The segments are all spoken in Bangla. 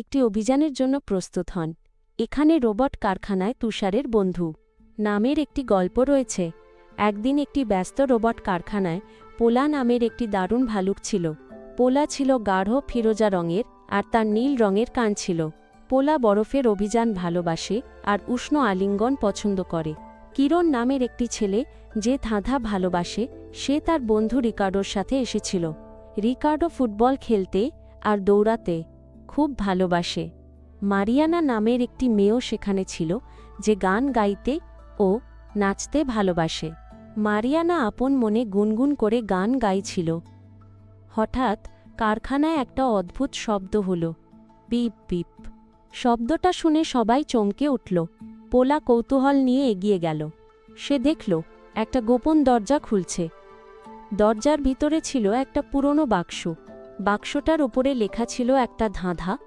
একটি অভিযানের জন্য প্রস্তুত হন। এখানে রোবট কারখানায় তুষারের বন্ধু। নামের একটি গল্প রয়েছে। একদিন একটি ব্যস্ত রোবট কারখানায় পোলা নামের একটি দারুণ ভালুক ছিল। পোলা ছিল গাঢ় ফিরোজা রঙের আর তার নীল রঙের কান ছিল। পোলা বরফের অভিযান ভালোবাসে আর উষ্ণ আলিঙ্গন পছন্দ করে। কিরণ নামের একটি ছেলে যে ধাঁধা ভালোবাসে, সে তার বন্ধু রিকার্ডোর সাথে এসেছিল। রিকার্ডো ফুটবল খেলতে আর দৌড়াতে। খুব ভালোবাসে। মারিয়ানা নামের একটি মেয়েও সেখানে ছিল যে গান গাইতে ও নাচতে ভালোবাসে। মারিয়ানা আপন মনে গুনগুন করে গান গাইছিল। হঠাৎ কারখানায় একটা অদ্ভুত শব্দ হল। Beep beep. শব্দটা শুনে সবাই চমকে উঠল। পোলা কৌতূহল নিয়ে এগিয়ে গেল। সে দেখল, একটা গোপন দরজা খুলছে। দরজার ভিতরে ছিল একটা পুরনো বাক্স। বাক্সটার উপরে লেখা ছিল একটা ধাঁধা,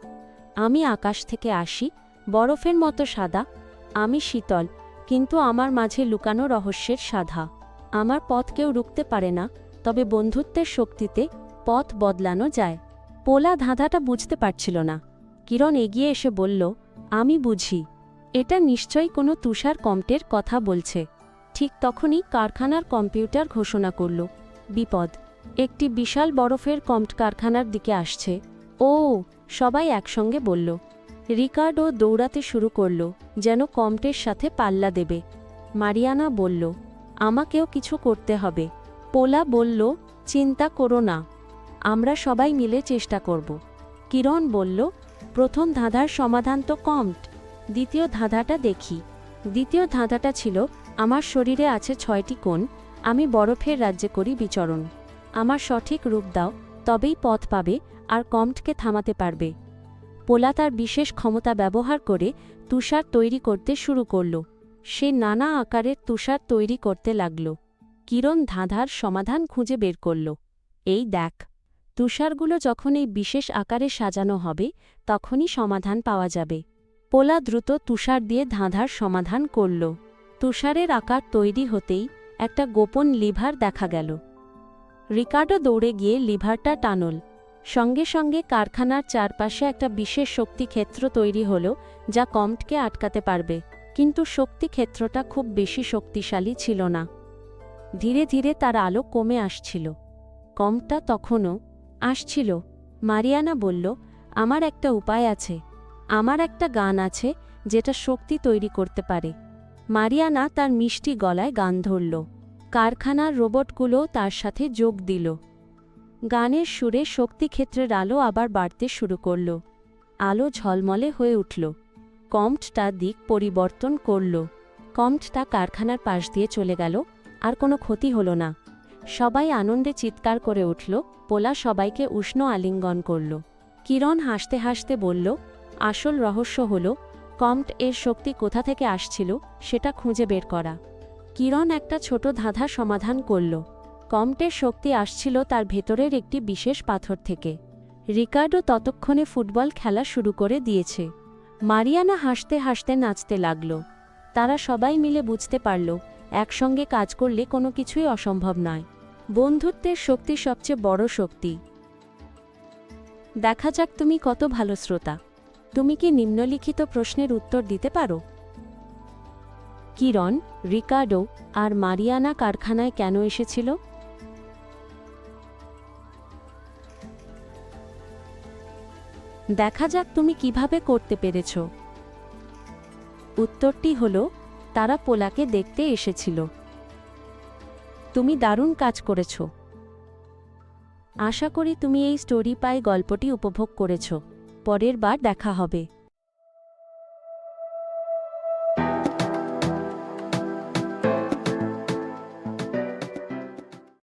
আমি আকাশ থেকে আসি, বরফের মতো সাদা, আমি শীতল, কিন্তু আমার মাঝে লুকানো রহস্যের সাধা। আমার পথ কেউ রুখতে পারে না, তবে বন্ধুত্বের শক্তিতে পথ বদলানো যায়। পোলা ধাঁধাটা বুঝতে পারছিল না। কিরণ এগিয়ে এসে বলল, আমি বুঝি। এটা নিশ্চয়ই কোনো তুষার কম্পটের কথা বলছে। ঠিক তখনই কারখানার কম্পিউটার ঘোষণা করল, বিপদ। একটি বিশাল বরফের কম্পট কারখানার দিকে আসছে। ও, সবাই একসঙ্গে বলল। রিকার্ডো দৌড়াতে শুরু করল, যেন কম্পটের সাথে পাল্লা দেবে। মারিয়ানা বলল, আমাকেও কিছু করতে হবে। পোলা বলল, চিন্তা করো না, আমরা সবাই মিলে চেষ্টা করব। কিরণ বলল, প্রথম ধাঁধার সমাধান তো কম্পট, দ্বিতীয় ধাঁধাটা দেখি। দ্বিতীয় ধাঁধাটা ছিল, আমার শরীরে আছে ছয়টি কোণ, আমি বরফের রাজ্যে করি বিচরণ। আমার সঠিক রূপ দাও, তবেই পথ পাবে আর কম্পটকে থামাতে পারবে। পোলা তার বিশেষ ক্ষমতা ব্যবহার করে তুষার তৈরি করতে শুরু করল। সে নানা আকারের তুষার তৈরি করতে লাগল। কিরণ ধাঁধার সমাধান খুঁজে বের করল। এই দেখ, তুষারগুলো যখন এই বিশেষ আকারে সাজানো হবে, তখনই সমাধান পাওয়া যাবে। পোলা দ্রুত তুষার দিয়ে ধাঁধার সমাধান করল। তুষারের আকার তৈরি হতেই একটা গোপন লিভার দেখা গেল। রিকার্ডো দৌড়ে গিয়ে লিভারটা টানল। সঙ্গে সঙ্গে কারখানার চারপাশে একটা বিশেষ শক্তিক্ষেত্র তৈরি হল, যা কম্পটকে আটকাতে পারবে। কিন্তু শক্তিক্ষেত্রটা খুব বেশি শক্তিশালী ছিল না। ধীরে ধীরে তার আলো কমে আসছিল। কমটা তখনও আসছিল। মারিয়ানা বলল, আমার একটা উপায় আছে। আমার একটা গান আছে, যেটা শক্তি তৈরি করতে পারে। মারিয়ানা তার মিষ্টি গলায় গান ধরল। কারখানার রোবটগুলো তার সাথে যোগ দিল। গানের সুরে শক্তিক্ষেত্রের আলো আবার বাড়তে শুরু করল। আলো ঝলমলে হয়ে উঠল। কম্পটটা দিক পরিবর্তন করল। কম্পটটা কারখানার পাশ দিয়ে চলে গেল, আর কোনো ক্ষতি হল না। সবাই আনন্দে চিৎকার করে উঠল, পোলা সবাইকে উষ্ণ আলিঙ্গন করল। কিরণ হাসতে হাসতে বলল, আসল রহস্য হল কম্পট এর শক্তি কোথা থেকে আসছিল, সেটা খুঁজে বের করা। কিরণ একটা ছোট ধাঁধা সমাধান করল। কম্পটের শক্তি আসছিল তার ভেতরের একটি বিশেষ পাথর থেকে। রিকার্ডো ততক্ষণে ফুটবল খেলা শুরু করে দিয়েছে। মারিয়ানা হাসতে হাসতে নাচতে লাগল। তারা সবাই মিলে বুঝতে পারল, একসঙ্গে কাজ করলে কোনো কিছুই অসম্ভব নয়। বন্ধুত্বের শক্তি সবচেয়ে বড় শক্তি। দেখা যাক তুমি কত ভালো শ্রোতা। তুমি কি নিম্নলিখিত প্রশ্নের উত্তর দিতে পারো? কিরণ, রিকার্ডো আর মারিয়ানা কারখানায় কেন এসেছিল? দেখা যাক তুমি কীভাবে করতে পেরেছ। উত্তরটি হল, তারা পোলাকে দেখতে এসেছিল। তুমি দারুণ কাজ করেছ। আশা করি তুমি এই স্টোরি পাই গল্পটি উপভোগ করেছ। পরের বার দেখা হবে।